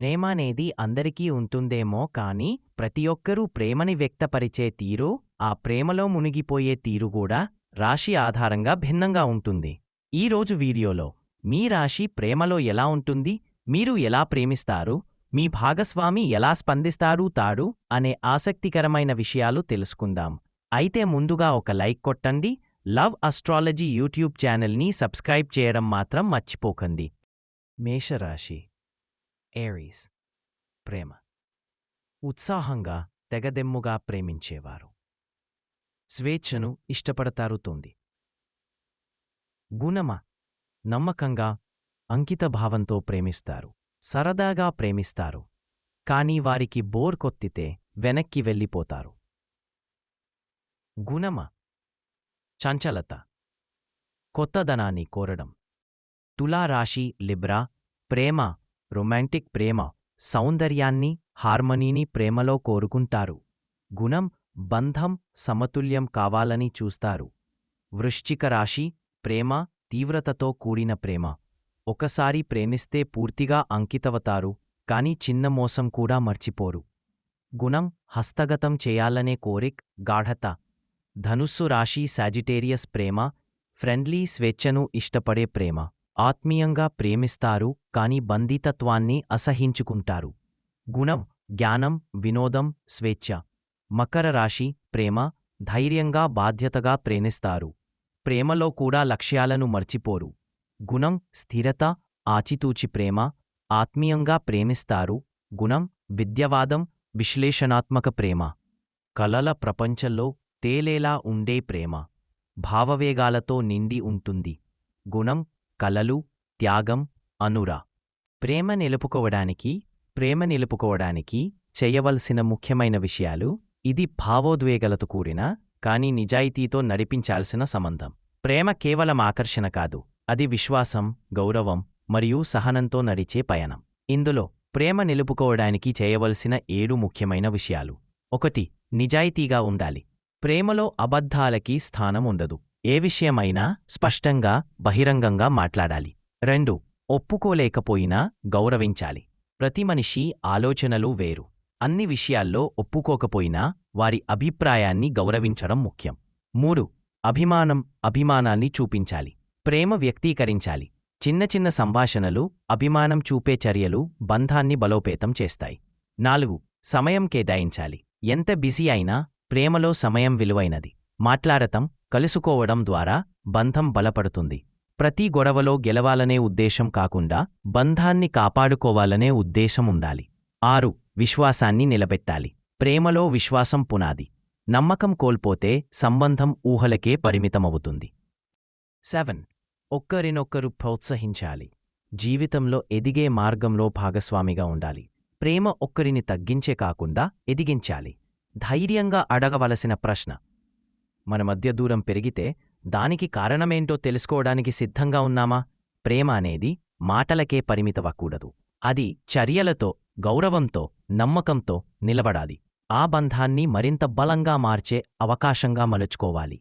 ప్రేమ అనేది అందరికీ ఉంటుందేమో కాని ప్రతి ఒక్కరూ ప్రేమని వ్యక్తపరిచే తీరు ఆ ప్రేమలో మునిగిపోయే తీరు కూడా రాశి ఆధారంగా భిన్నంగా ఉంటుంది. ఈ రోజు వీడియోలో మీ రాశి ప్రేమలో ఎలా ఉంటుంది మీరు ఎలా ప్రేమిస్తారు మీ భాగస్వామి ఎలా స్పందిస్తారు తాడు అనే ఆసక్తికరమైన విషయాలు తెలుసుకుందాం. అయితే ముందుగా ఒక లైక్ కొట్టండి లవ్ అస్ట్రాలజీ యూట్యూబ్ ఛానల్ని సబ్స్క్రైబ్ చేయడం మాత్రం మర్చిపోకండి. మేషరాశి ఏరీస్ ప్రేమ. ఉత్సాహంగా తెగదెమ్ముగా ప్రేమించేవారు. స్వేచ్ఛను ఇష్టపడతారు తోంది గుణమ నమ్మకంగా అంకితభావంతో ప్రేమిస్తారు. సరదాగా ప్రేమిస్తారు. కాని వారికి బోర్ కొత్తితే వెనక్కి వెళ్ళిపోతారు. గుణమ చంచలత. కొత్తదనాన్ని కోరడం. తులారాశి లిబ్రా ప్రేమ రొమాంటిక్ ప్రేమ సౌందర్యాన్ని హార్మనీని ప్రేమలో కోరుకుంటారు. గుణం బంధం సమతుల్యం కావాలని చూస్తారు. వృశ్చిక రాశి ప్రేమ తీవ్రతతో కూడిన ప్రేమ. ఒకసారి ప్రేమిస్తే పూర్తిగా అంకితవతారు కాని చిన్న మోసం కూడా మర్చిపోరు. గుణం హస్తగతం చేయాలనే కోరిక్ గాఢత. ధనుస్సు రాశి సాజిటేరియస్ ప్రేమ ఫ్రెండ్లీ స్వేచ్ఛను ఇష్టపడే ప్రేమ. ఆత్మీయంగా ప్రేమిస్తారు కాని బందీతత్వాన్ని అసహించుకుంటారు. గుణం జ్ఞానం వినోదం స్వేచ్ఛ. మకర రాశి ప్రేమ ధైర్యంగా బాధ్యతగా ప్రేమిస్తారు. ప్రేమలో కూడా లక్ష్యాలను మర్చిపోరు. గుణం స్థిరత ఆచితూచి ప్రేమ ఆత్మీయంగా ప్రేమిస్తారు. గుణం విద్యవాదం విశ్లేషణాత్మక ప్రేమ. కలల ప్రపంచంలో తేలేలా ఉండే ప్రేమ. భావవేగాలతో నిండి ఉంటుంది. గుణం కలలు త్యాగం అనురా. ప్రేమ నిలుపుకోవడానికి ప్రేమ నిలుపుకోవడానికి చేయవలసిన ముఖ్యమైన విషయాలు ఇది భావోద్వేగలతో కూడిన కాని నిజాయితీతో నడిపించాల్సిన సంబంధం. ప్రేమ కేవలం ఆకర్షణ కాదు అది విశ్వాసం గౌరవం మరియు సహనంతో నడిచే పయనం. ఇందులో ప్రేమ నిలుపుకోవడానికి చేయవలసిన ఏడు ముఖ్యమైన విషయాలు. ఒకటి నిజాయితీగా ఉండాలి. ప్రేమలో అబద్ధాలకి స్థానం ఉండదు. ఏ విషయమైనా స్పష్టంగా బహిరంగంగా మాట్లాడాలి. రెండు ఒప్పుకోలేకపోయినా గౌరవించాలి. ప్రతి మనిషి ఆలోచనలు వేరు. అన్ని విషయాల్లో ఒప్పుకోకపోయినా వారి అభిప్రాయాన్ని గౌరవించడం ముఖ్యం. మూడు అభిమానం అభిమానాన్ని చూపించాలి. ప్రేమ వ్యక్తీకరించాలి. చిన్న చిన్న సంభాషణలు అభిమానం చూపే చర్యలు బంధాన్ని బలోపేతం చేస్తాయి. నాలుగు సమయం కేటాయించాలి. ఎంత బిజీ అయినా ప్రేమలో సమయం విలువైనది. మాట్లాడటం కలుసుకోవడం ద్వారా బంధం బలపడుతుంది. ప్రతి గొడవలో గెలవాలనే ఉద్దేశం కాకుండా బంధాన్ని కాపాడుకోవాలనే ఉద్దేశం ఉండాలి. ఆరు విశ్వాసాన్ని నిలబెట్టాలి. ప్రేమలో విశ్వాసం పునాది. నమ్మకం కోల్పోతే సంబంధం ఊహలకే పరిమితమవుతుంది. సెవెన్ ఒక్కరినొక్కరు ప్రోత్సహించాలి. జీవితంలో ఎదిగే మార్గంలో భాగస్వామిగా ఉండాలి. ప్రేమ ఒక్కరిని తగ్గించే కాకుండా ఎదిగించాలి. ధైర్యంగా అడగవలసిన ప్రశ్న. మన మధ్య దూరం పెరిగితే దానికి కారణమేంటో తెలుసుకోవడానికి సిద్ధంగా ఉన్నామా? ప్రేమ అనేది మాటలకే పరిమితవకూడదు అది చర్యలతో గౌరవంతో నమ్మకంతో నిలబడాలి. ఆ బంధాన్ని మరింత బలంగా మార్చే అవకాశంగా మలుచుకోవాలి.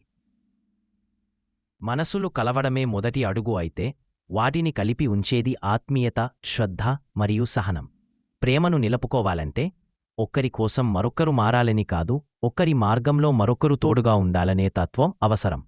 మనసులు కలవడమే మొదటి అడుగు అయితే వాటిని కలిపి ఉంచేది ఆత్మీయత శ్రద్ధ మరియు సహనం. ప్రేమను నిలుపుకోవాలంటే ఒక్కరి కోసం మరొక్కరు మారాలని కాదు ఒక్కరి మార్గంలో మరొకరు తోడుగా ఉండాలనే తత్వం అవసరం.